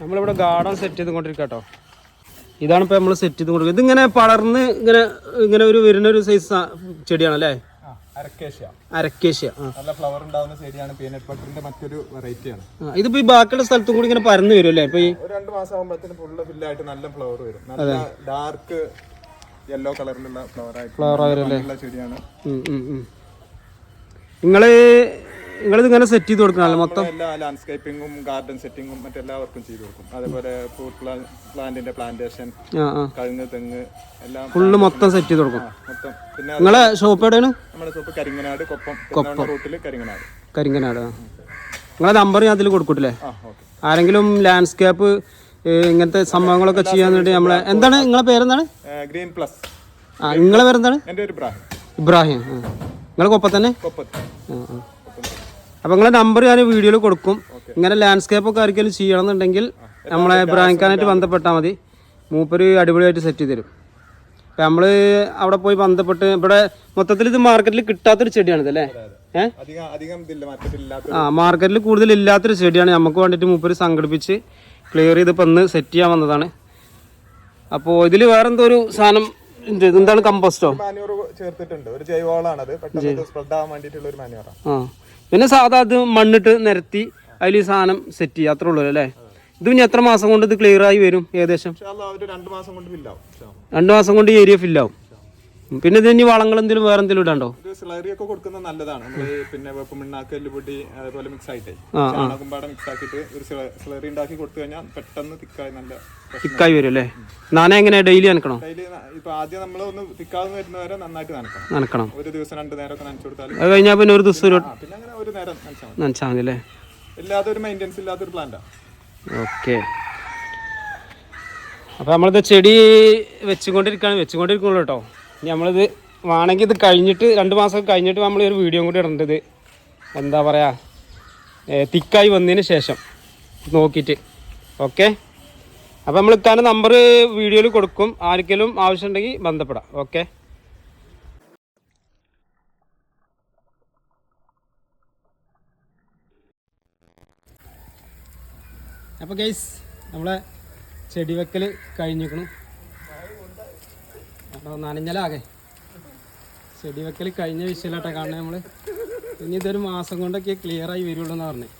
നമ്മളിവിടെ garden set ചെയ്തുകൊണ്ടിരിക്കുക കേട്ടോ ഇതാണ് ഇപ്പൊ നമ്മൾ സെറ്റ് ചെയ്ത് കൊടുക്കുക ഇതിങ്ങനെ പടർന്ന് ഇങ്ങനെ ഇങ്ങനെ ഒരു വരുന്ന ഒരു സൈസ് ചെടിയാണ് അല്ലേ അരക്കേഷ്യ. നല്ല ഫ്ലവർ ഉണ്ടാവുന്ന ചെടിയാണ് പീനട്ട് ബട്ടറിന്റെ മറ്റൊരു വെറൈറ്റിയാണ് ഇതിപ്പോ ഈ ബാക്കിയുള്ള സ്ഥലത്തും കൂടി ഇങ്ങനെ പരന്ന് വരും അല്ലേ ഇപ്പൊ ഈ രണ്ട് മാസം ആകുമ്പോഴത്തേന് ഫുള്ള് ഫില്ലായിട്ട് നല്ല ഫ്ലവർ വരും. നല്ല ഡാർക്ക് യെല്ലോ കളറിലുള്ള ഫ്ലവർ ആയിട്ട് നല്ല ചെടിയാണ്. നിങ്ങൾ നിങ്ങളിത് ഇങ്ങനെ സെറ്റ് ചെയ്ത് കൊടുക്കണല്ലോ മൊത്തം? എല്ലാ ലാൻഡ്സ്കേപ്പിംഗും ഗാർഡൻ സെറ്റിംഗും മറ്റെല്ലാവർക്കും ചെയ്തു കൊടുക്കും. അതേപോലെ ഫ്രൂട്ട് പ്ലാന്റിന്റെ പ്ലാന്റേഷൻ കഴിഞ്ഞ കഴുങ്ങ് തെങ്ങ് എല്ലാം ഫുള്ള് മൊത്തം സെറ്റ് ചെയ്ത് കൊടുക്കും. മൊത്തം. പിന്നെ നിങ്ങളെ ഷോപ്പ് എവിടെയാണ്? നമ്മുടെ ഷോപ്പ് കരിങ്ങനാട് കൊപ്പം. കൊപ്പം. റൂട്ടിൽ കരിങ്ങനാട്. കരിങ്ങനാട്. നിങ്ങളെ നമ്പർ ഞാൻ അതിൽ കൊടുക്കൂട്ടില്ലേ? ആരെങ്കിലും ലാൻഡ്സ്കേപ്പ് ഇങ്ങനത്തെ സംഭവങ്ങളൊക്കെ ചെയ്യാൻ വേണ്ടി നമ്മളെ എന്താണ്? നിങ്ങളെ പേരെന്താണ്? ഗ്രീൻ പ്ലസ് ആ നിങ്ങളെ പേരെന്താണ്? എന്റെ ഒരു ഇബ്രാഹിം. ആ. നിങ്ങളെ കൊപ്പം തന്നെ കൊപ്പത്ത്. ആ ആ. അപ്പോൾ നിങ്ങളെ നമ്പർ ഞാൻ വീഡിയോയിൽ കൊടുക്കും. ഇങ്ങനെ ലാൻഡ്സ്കേപ്പ് ഒക്കെ ആർക്കെങ്കിലും ചെയ്യണമെന്നുണ്ടെങ്കിൽ നമ്മളെ ഇബ്രാഹിം ഖാനായിട്ട് ബന്ധപ്പെട്ടാൽ മതി. മൂപ്പര് അടിപൊളിയായിട്ട് സെറ്റ് ചെയ്തു തരും. അപ്പം നമ്മൾ അവിടെ പോയി ബന്ധപ്പെട്ട് ഇവിടെ മൊത്തത്തിൽ ഇത് മാർക്കറ്റിൽ കിട്ടാത്തൊരു ചെടിയാണിത് അല്ലേ? ആ മാർക്കറ്റിൽ കൂടുതൽ ഇല്ലാത്തൊരു ചെടിയാണ്. നമുക്ക് വേണ്ടിയിട്ട് മൂപ്പര് സംഘടിപ്പിച്ച് ക്ലിയർ ചെയ്ത് ഇപ്പം ഇന്ന് സെറ്റ് ചെയ്യാൻ വന്നതാണ്. അപ്പോൾ ഇതിൽ വേറെന്തോ ഒരു സാധനം എന്താണ് കമ്പോസ്റ്റോ മാന്യൂർ ചേർത്തിട്ടുണ്ട്. ഒരു ജൈവവളാണത്. പെട്ടെന്ന് സ്പ്രെഡ് ആവാൻ വേണ്ടിട്ടുള്ള ഒരു മാന്യൂറാണ് ആ. പിന്നെ സാധാ അത് മണ്ണിട്ട് നിരത്തി അതിൽ ഈ സാധനം സെറ്റ് ചെയ്യുക. അത്രേ ഉള്ളൂ അല്ലേ? ഇത് പിന്നെ എത്ര മാസം കൊണ്ട് ഇത് ക്ലിയർ ആയി വരും ഏകദേശം? രണ്ട് മാസം കൊണ്ട് ഫില്ലാവും രണ്ട് മാസം കൊണ്ട് ഈ ഏരിയ ഫില്ലാവും പിന്നെ ഇത് ഇനി വളങ്ങൾ എന്തെങ്കിലും വേറെ എന്തെങ്കിലും ഇടാണ്ടോ? സ്ലറി ഒക്കെ കൊടുക്കുന്നത് നല്ലതാണ്. പിന്നെ വേപ്പ് മിണ്ണാക്ക് എല്ലുപൊടി അതേപോലെ മിക്സ് ആയിട്ട്. ആ, മിക്സ് ആക്കിട്ട് ഒരു സ്ലറി ഉണ്ടാക്കി കൊടുത്തു കഴിഞ്ഞാൽ പെട്ടെന്ന് തിക്കായി നല്ല തിക്കായി വരും അല്ലേ? നാന എങ്ങനെ ഡെയിലി നനക്കണോ ഡെയിലി ഇപ്പൊ ആദ്യം നമ്മൾ ഒന്ന് തിക്കാതെ വരുന്നവരെ നന്നായിട്ട് നനക്കണം. നനക്കണം. ഒരു ദിവസം രണ്ട് നേരം ഒക്കെ നനച്ചു കൊടുത്താൽ അത് കഴിഞ്ഞാൽ പിന്നെ ഒരു ദിവസം ഒരു പിന്നെ അങ്ങനെ ഒരു നേരം നനച്ചാൽ മതി. അല്ലേ? ഇല്ലാതെ ഒരു മെയിന്റെനൻസ് ഇല്ലാത്തൊരു പ്ലാന്റാണ് ഓക്കെ. അപ്പോൾ നമ്മളിത് ചെടി വെച്ചുകൊണ്ടിരിക്കുകയാണ് വെച്ചുകൊണ്ടിരിക്കുള്ളൂ കേട്ടോ. നമ്മളിത് വേണമെങ്കിൽ ഇത് കഴിഞ്ഞിട്ട് രണ്ട് മാസം കഴിഞ്ഞിട്ട് നമ്മൾ ഒരു വീഡിയോ കൂടി ഇടേണ്ടത്. എന്താ പറയുക തിക്കായി വന്നതിന് ശേഷം. നോക്കിയിട്ട്. ഓക്കെ? അപ്പോൾ നമ്മൾ ഇക്കാന്റെ നമ്പർ വീഡിയോയിൽ കൊടുക്കും. ആർക്കെങ്കിലും ആവശ്യമുണ്ടെങ്കിൽ ബന്ധപ്പെടാം. ഓക്കെ? അപ്പോൾ ഗൈസ് നമ്മളെ ചെടി വെക്കൽ കഴിഞ്ഞിരിക്കണു. നനഞ്ഞലാകെ ചെടി വെക്കൽ കഴിഞ്ഞ വിഷയമായിട്ടാണ് കാണുന്നത് നമ്മൾ ഇനി ഇതൊരു മാസം കൊണ്ടൊക്കെ ക്ലിയർ ആയി വരുള്ളൂ എന്ന് പറഞ്ഞത്